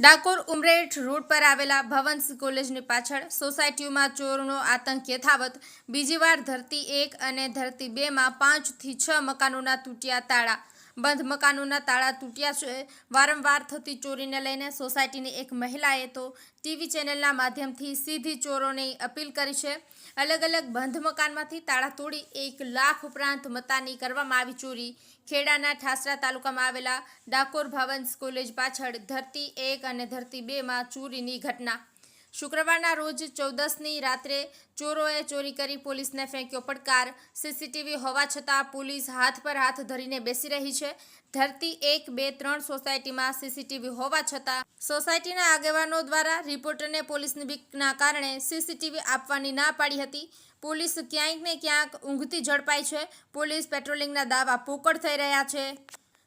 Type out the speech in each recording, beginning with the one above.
Dakor Umreth road પર આવેલા ભવંસ કોલેજની પાછળ સોસાયટીઓમાં ચોરનો આતંક યથાવત. બીજીવાર ધરતી એક અને ધરતી બેમાં પાંચથી છ મકાનોના તૂટ્યા તાળા. બંધ મકાનોના તાળા તૂટ્યા છે. વારંવાર થતી ચોરીને લઈને સોસાયટીની એક મહિલાએ તો ટીવી ચેનલના માધ્યમથી સીધી ચોરોની અપીલ કરી છે. અલગ અલગ બંધ મકાનમાંથી તાળા તોડી એક લાખ ઉપરાંત મતાની કરવામાં આવી ચોરી. ખેડાના ઠાસરા તાલુકામાં આવેલા ડાકોર ભાવન્સ કોલેજ પાછળ ધરતી એક અને ધરતી બેમાં ચોરીની ઘટના શુક્રવારના રોજ ચૌદસની રાત્રે ચોરોએ ચોરી કરી પોલીસને ફેંક્યો પડકાર. સીસીટીવી હોવા છતાં પોલીસ હાથ પર હાથ ધરીને બેસી રહી છે. ધરતી એક, બે, ત્રણ સોસાયટીમાં સીસીટીવી હોવા છતાં સોસાયટીના આગેવાનો દ્વારા રિપોર્ટરને પોલીસની બીકના કારણે સીસીટીવી આપવાની ના પાડી હતી. પોલીસ ક્યાંક ને ક્યાંક ઊંઘતી ઝડપાઈ છે. પોલીસ પેટ્રોલિંગના દાવા પોકળ થઈ રહ્યા છે.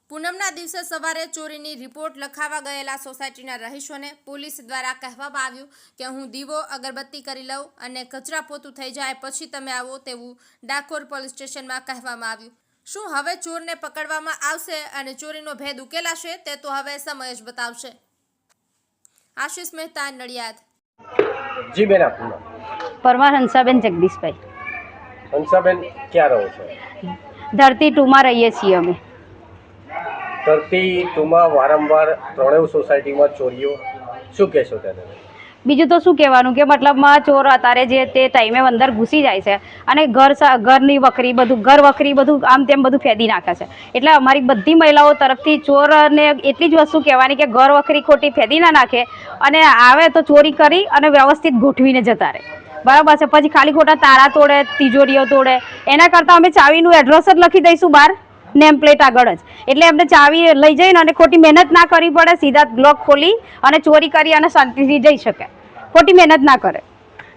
પૂનમના દિવસે સવારે ચોરીની રિપોર્ટ લખાવા ગયેલા સોસાયટીના રહીશોને પોલીસ દ્વારા કહેવામાં આવ્યું કે હું દીવો અગરબત્તી કરી લઉં અને કચરા પોતું થઈ જાય પછી તમે આવો તેવું ડાકોર પોલીસ સ્ટેશનમાં કહેવામાં આવ્યું. શું હવે ચોરને પકડવામાં આવશે અને ચોરીનો ભેદ ઉકેલાશે તે તો હવે સમય જ બતાવશે. આશિષ મહેતા નડિયાદ. જી બેન આપનું પરમાર હંસાબેન જગદીશભાઈ. હંસાબેન ક્યાં રહો છો? ધરતી ટુમાં રહીએ છીએ અમે. ધરતી ટુમાં વારંવાર ત્રણેય સોસાયટીમાં ચોરીઓ. શું કહેશો તેને? બીજું તો શું કહેવાનું કે મતલબમાં ચોર અત્યારે જે તે ટાઈમે અંદર ઘૂસી જાય છે અને ઘર ઘરની વખરી બધું, ઘર વખરી બધું આમ તેમ બધું ફેદી નાખે છે. એટલે અમારી બધી મહિલાઓ તરફથી ચોરને એટલી જ વસ્તુ કહેવાની કે ઘર વખરી ખોટી ફેદી ના નાખે અને આવે તો ચોરી કરી અને વ્યવસ્થિત ગોઠવીને જતા રહે. બરાબર છે? પછી ખાલી ખોટા તાળા તોડે, તિજોરીઓ તોડે. એના કરતાં અમે ચાવીનું એડ્રેસ જ લખી દઈશું બહાર. નેમ પ્લેટ આગળ જ. એટલે એમને ચાવી લઈ જઈને અને ખોટી મહેનત ના કરવી પડે, સીધા લોક ખોલી અને ચોરી કરી અને શાંતિથી જઈ શકે. ખોટી મહેનત ના કરે.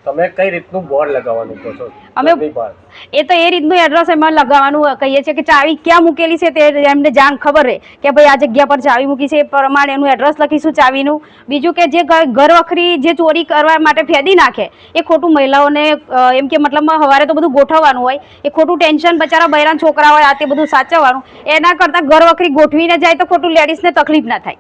તમે કઈ રીતનું બોર્ડ લગાવવાનું કહો છો? અમે- એ તો એ રીતનું એડ્રેસ એમાં લગાવવાનું કહીએ છીએ કે ચાવી ક્યાં મૂકેલી છે તે એમને જાણ ખબર રહે કે ભાઈ આ જગ્યા પર ચાવી મૂકી છે. એ પ્રમાણે એનું એડ્રેસ લખીશું ચાવીનું. બીજું કે જે ઘર વખરી જે ચોરી કરવા માટે ફેદી નાખે એ ખોટું મહિલાઓને એમ કે મતલબમાં સવારે તો બધું ગોઠવવાનું હોય. એ ખોટું ટેન્શન બચારા બૈરાન છોકરા હોય આ તે બધું સાચવવાનું. એના કરતાં ઘર વખરી ગોઠવીને જાય તો ખોટું લેડીઝને તકલીફ ના થાય.